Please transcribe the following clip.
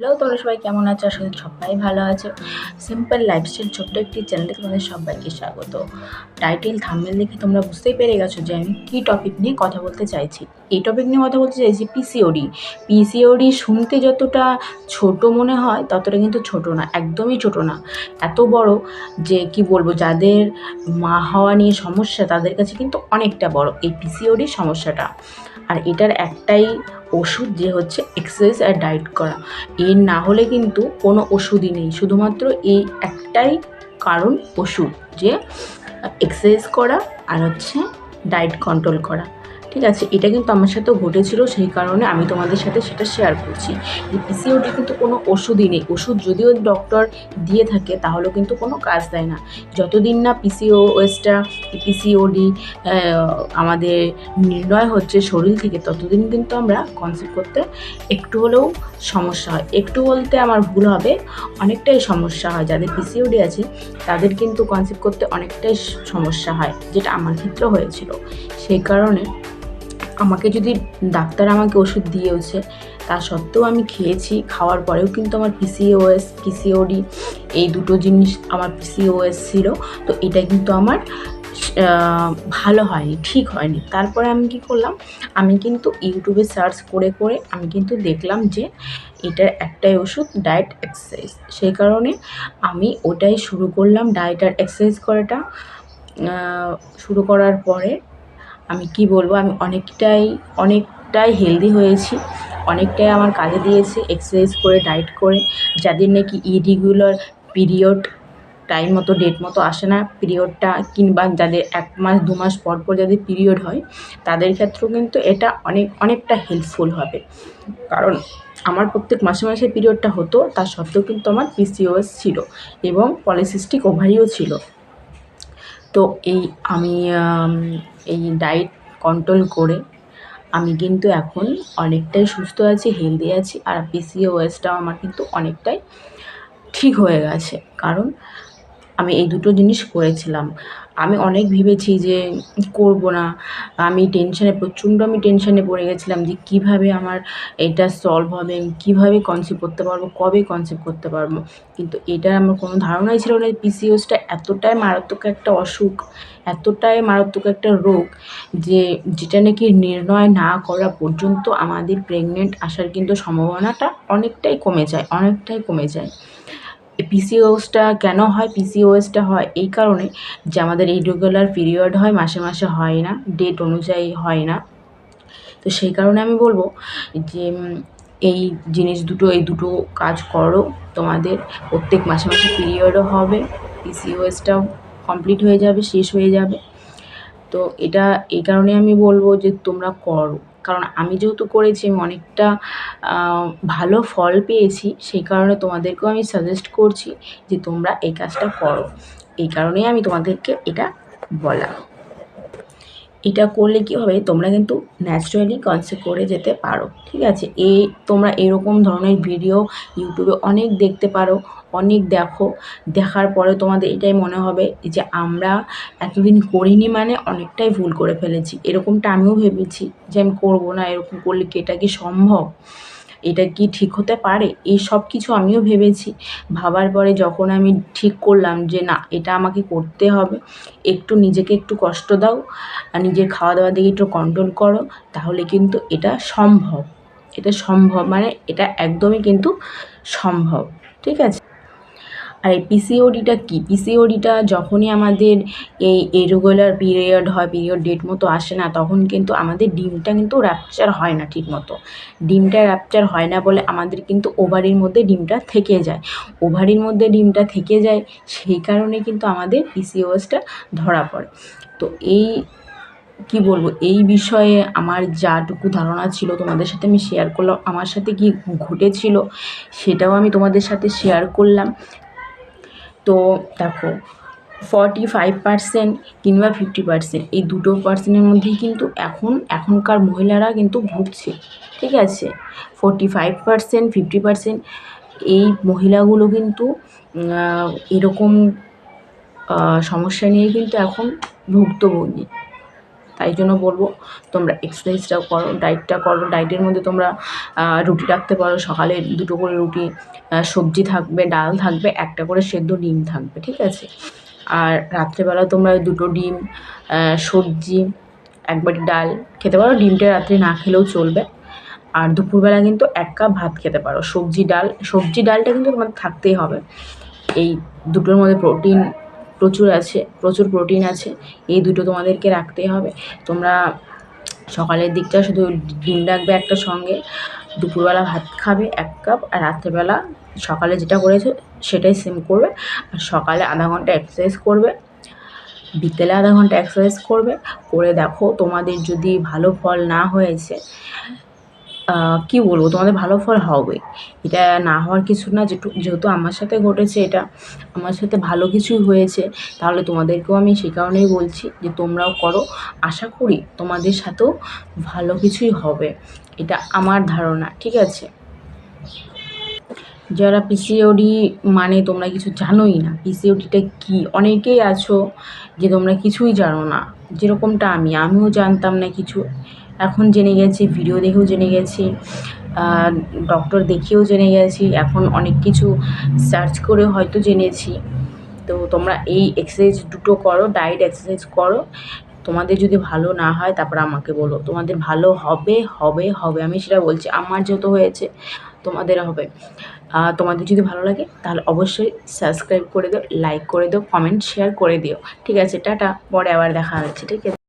Hello তোমরা সবাই কেমন আছো? আসলে সবাই ভালো আছো। সিম্পল লাইফস্টাইল ছোট্ট একটি চ্যানেলে তোমাদের সবাইকে স্বাগত। টাইটেল থাম্বনেল দেখে তোমরা বুঝতেই পেরে গেছো যে আমি কী টপিক নিয়ে কথা বলতে চাইছি। এই টপিক নিয়ে কথা বলতে চাইছি পিসিওডি পিসিওডি শুনতে যতটা ছোট মনে হয়, ততটা কিন্তু ছোট না, একদমই ছোট না। এত বড় যে কি বলব, যাদের মা হওয়া নিয়ে সমস্যা, তাদের কাছে কিন্তু অনেকটা বড় এই পিসিওডি সমস্যাটা। আর এটার একটাই ওষুধ যে হচ্ছে এক্সারসাইজ আর ডায়েট করা। এর না হলে কিন্তু কোনো ওষুধই নেই। শুধুমাত্র এই একটাই কারণ ওষুধ যে এক্সারসাইজ করা আর হচ্ছে ডায়েট কন্ট্রোল করা। ঠিক আছে, এটা কিন্তু আমার সাথেও ঘটেছিল, সেই কারণে আমি তোমাদের সাথে সেটা শেয়ার করছি। এই পিসিওডি কিন্তু কোনো ওষুধই নেই। ওষুধ যদিও ডক্টর দিয়ে থাকে, তাহলেও কিন্তু কোনো কাজ দেয় না। যতদিন না পিসিওএসটা পিসিওডি আমাদের নির্ণয় হচ্ছে শরীর থেকে, ততদিন কিন্তু আমরা কনসেপ্ট করতে একটু হলেও সমস্যা হয়। একটু বলতে আমার ভুল হবে, অনেকটাই সমস্যা হয়। যাদের পিসিওডি আছে, তাদের কিন্তু কনসেপ্ট করতে অনেকটাই সমস্যা হয়, যেটা আমার ক্ষেত্রেও হয়েছিল। সেই কারণে আমাকে যদি ডাক্তার আমাকে ওষুধ দিয়েওছে, তা সত্ত্বেও আমি খেয়েছি, খাওয়ার পরেও কিন্তু আমার পিসিওএস পিসিওডি এই দুটো জিনিস আমার পিসিওএস ছিল, তো এটা কিন্তু আমার ভালো হয়নি, ঠিক হয়নি। তারপরে আমি কী করলাম, আমি কিন্তু ইউটিউবে সার্চ করে করে আমি কিন্তু দেখলাম যে এটার একটাই ওষুধ ডায়েট এক্সারসাইজ। সেই কারণে আমি ওটাই শুরু করলাম ডায়েট আর এক্সারসাইজ করাটা শুরু করার পরে আমি কি বলব, আমি অনেকটাই অনেকটাই হেলদি হয়েছি। অনেকটাই আমার কাজে দিয়েছে এক্সারসাইজ করে ডায়েট করে। যাদের নাকি ইরেগুলার পিরিয়ড টাইম মতো ডেট মতো আসে না পিরিয়ডটা কিংবা যাদের এক মাস, দু মাস পর পর যাদের পিরিয়ড হয়, তাদের ক্ষেত্রেও কিন্তু এটা অনেক, অনেকটা হেল্পফুল হবে। কারণ আমার প্রত্যেক মাসে মাসে পিরিয়ডটা হতো তার সত্ত্বেও কিন্তু আমার পিসিওএস ছিল এবং পলিসিস্টিক ওভারিও ছিল। তো এই আমি এই ডায়েট কন্ট্রোল করে আমি কিন্তু এখন অনেকটাই সুস্থ আছি হেলদি আছি আর পিসিওএসটাও আমার কিন্তু অনেকটাই ঠিক হয়ে গেছে। কারণ আমি এই দুটো জিনিস করেছিলাম। আমি অনেক ভেবেছি যে করব না। আমি টেনশানে প্রচণ্ড আমি টেনশানে পড়ে গেছিলাম যে কীভাবে আমার এটা সলভ হবে আমি কীভাবে কনসিভ করতে পারব, কবে কনসিভ করতে পারব। কিন্তু এটার আমার কোনো ধারণাই ছিল না পিসিওসটা এতটাই মারাত্মক একটা অসুখ, এতটাই মারাত্মক একটা রোগ যে যেটা নাকি নির্ণয় না করা পর্যন্ত আমাদের প্রেগনেন্ট আসার কিন্তু সম্ভাবনাটা অনেকটাই কমে যায়, অনেকটাই কমে যায়। পিসিওএসটা কেন হয় পিসিওএসটা হয় এই কারণে যে আমাদের ইরেগুলার পিরিয়ড হয়, মাসে মাসে হয় না ডেট অনুযায়ী হয় না। তো সেই কারণে আমি বলব যে এই জিনিস দুটো, এই দুটো কাজ করো। তোমাদের প্রত্যেক মাসে মাসে পিরিয়ডও হবে পিসিওএসটাও কমপ্লিট হয়ে যাবে, শেষ হয়ে যাবে। তো এটা এই কারণে আমি বলব যে তোমরা করো। কারণ আমি যেহেতু করেছি, আমি অনেকটা ভালো ফল পেয়েছি, সেই কারণে তোমাদেরকেও আমি সাজেস্ট করছি যে তোমরা এই কাজটা করো। এই কারণেই আমি তোমাদেরকে এটা বলা। এটা করলে কি হবে? তোমরা কিন্তু ন্যাচারালি কনসেপ্ট করে যেতে পারো, ঠিক আছে? এই তোমরা এরকম ধরনের ভিডিও ইউটিউবে অনেক দেখতে পারো, অনেক দেখো। দেখার পরে তোমাদের এটাই মনে হবে যে আমরা এতদিন করিনি মানে অনেকটাই ভুল করে ফেলেছি। এরকমটা আমিও ভেবেছি যে আমি করব না, এরকম করলে কি এটা কি সম্ভব? এটা কি ঠিক হতে পারে? এই সব কিছু আমিও ভেবেছি। ভাবার পরে যখন আমি ঠিক করলাম যে, না, এটা আমাকে করতে হবে, একটু নিজেকে একটু কষ্ট দাও, আর নিজের খাওয়া দাওয়া দিকে একটু কন্ট্রোল করো, তাহলে কিন্তু এটা সম্ভব। এটা সম্ভব মানে এটা একদমই কিন্তু সম্ভব, ঠিক আছে? আর এই পিসিওডিটা কী? পিসিওডিটা যখনই আমাদের এই ইরেগুলার পিরিয়ড হয় পিরিয়ড ডেট মতো আসে না, তখন কিন্তু আমাদের ডিমটা কিন্তু র্যাপচার হয় না ঠিক মতো ডিমটা র্যাপচার হয় না বলে আমাদের কিন্তু ওভারির মধ্যে ডিমটা থেকে যায়। ওভারির মধ্যে ডিমটা থেকে যায়, সেই কারণে কিন্তু আমাদের পিসিওএসটা ধরা পড়ে। তো এই, কি বলব, এই বিষয়ে আমার যাটুকু ধারণা ছিল তোমাদের সাথে আমি শেয়ার করলাম। আমার সাথে কি ঘটেছিল সেটাও আমি তোমাদের সাথে শেয়ার করলাম। তো দেখো ফর্টি ফাইভ পার্সেন্ট কিংবা ফিফটি পার্সেন্ট এই দুটো পার্সেন্টের মধ্যেই কিন্তু এখন, এখনকার মহিলারা কিন্তু ভুগছে, ঠিক আছে? Forty five percent fifty percent এই মহিলাগুলো কিন্তু এরকম সমস্যা নিয়ে কিন্তু এখন ভুক্তভোগী। তাই জন্য বলব, তোমরা এক্সারসাইজটাও করো ডায়েটটা করো ডায়েটের মধ্যে তোমরা রুটি রাখতে পারো, সকালে দুটো করে রুটি সবজি থাকবে, ডাল থাকবে, একটা করে সেদ্ধ ডিম থাকবে, ঠিক আছে? আর রাত্রেবেলা তোমরা দুটো ডিম সবজি, এক বাটি ডাল খেতে পারো, ডিমটা রাত্রে না খেলেও চলবে। আর দুপুরবেলা কিন্তু এক কাপ ভাত খেতে পারো, সবজি, ডাল, সবজি, ডালটা কিন্তু তোমাদের থাকতেই হবে। এই দুটোর মধ্যে প্রোটিন প্রচুর আছে, প্রচুর প্রোটিন আছে, এই দুটো তোমাদেরকে রাখতেই হবে। তোমরা সকালের দিকটা শুধু ডিম রাখবে একটা সঙ্গে, দুপুরবেলা ভাত খাবে এক কাপ, আর রাত্রেবেলা সকালে যেটা করেছ সেটাই সেম করবে। আর সকালে আধা ঘণ্টা এক্সারসাইজ করবে, বিকেলে আধা ঘণ্টা এক্সারসাইজ করবে, করে দেখো তোমাদের যদি ভালো ফল না হয়েছে কী বলব, তোমাদের ভালো ফল হবে। এটা না হওয়ার কিছু না, যেটু, যেহেতু আমার সাথে ঘটেছে এটা, আমার সাথে ভালো কিছুই হয়েছে, তাহলে তোমাদেরকেও আমি সে কারণেই বলছি যে তোমরাও করো। আশা করি তোমাদের সাথেও ভালো কিছুই হবে, এটা আমার ধারণা, ঠিক আছে? যারা পিসিওডি মানে তোমরা কিছু জানোই না পিসিওডিটা কী? অনেকেই আছো যে তোমরা কিছুই জানো না, যেরকমটা আমি, আমিও জানতাম না কিছু। এখন জেনে গেছি ভিডিও দেখেও জেনে গেছি ডক্টর দেখেও জেনে গেছি, এখন অনেক কিছু সার্চ করে হয়তো জেনেছি। তো তোমরা এই এক্সারসাইজ দুটো করো ডায়েট এক্সারসাইজ করো। তোমাদের যদি ভালো না হয়, তারপর আমাকে বলো। তোমাদের ভালো হবে হবে হবে, আমি সেটা বলছি। আমার যত হয়েছে, তোমাদের হবে। তোমাদের যদি ভালো লাগে, তাহলে অবশ্যই সাবস্ক্রাইব করে দিও লাইক করে দিও কমেন্ট শেয়ার করে দিও। ঠিক আছে, টাটা, পরে আবার দেখা হচ্ছে, ঠিক আছে?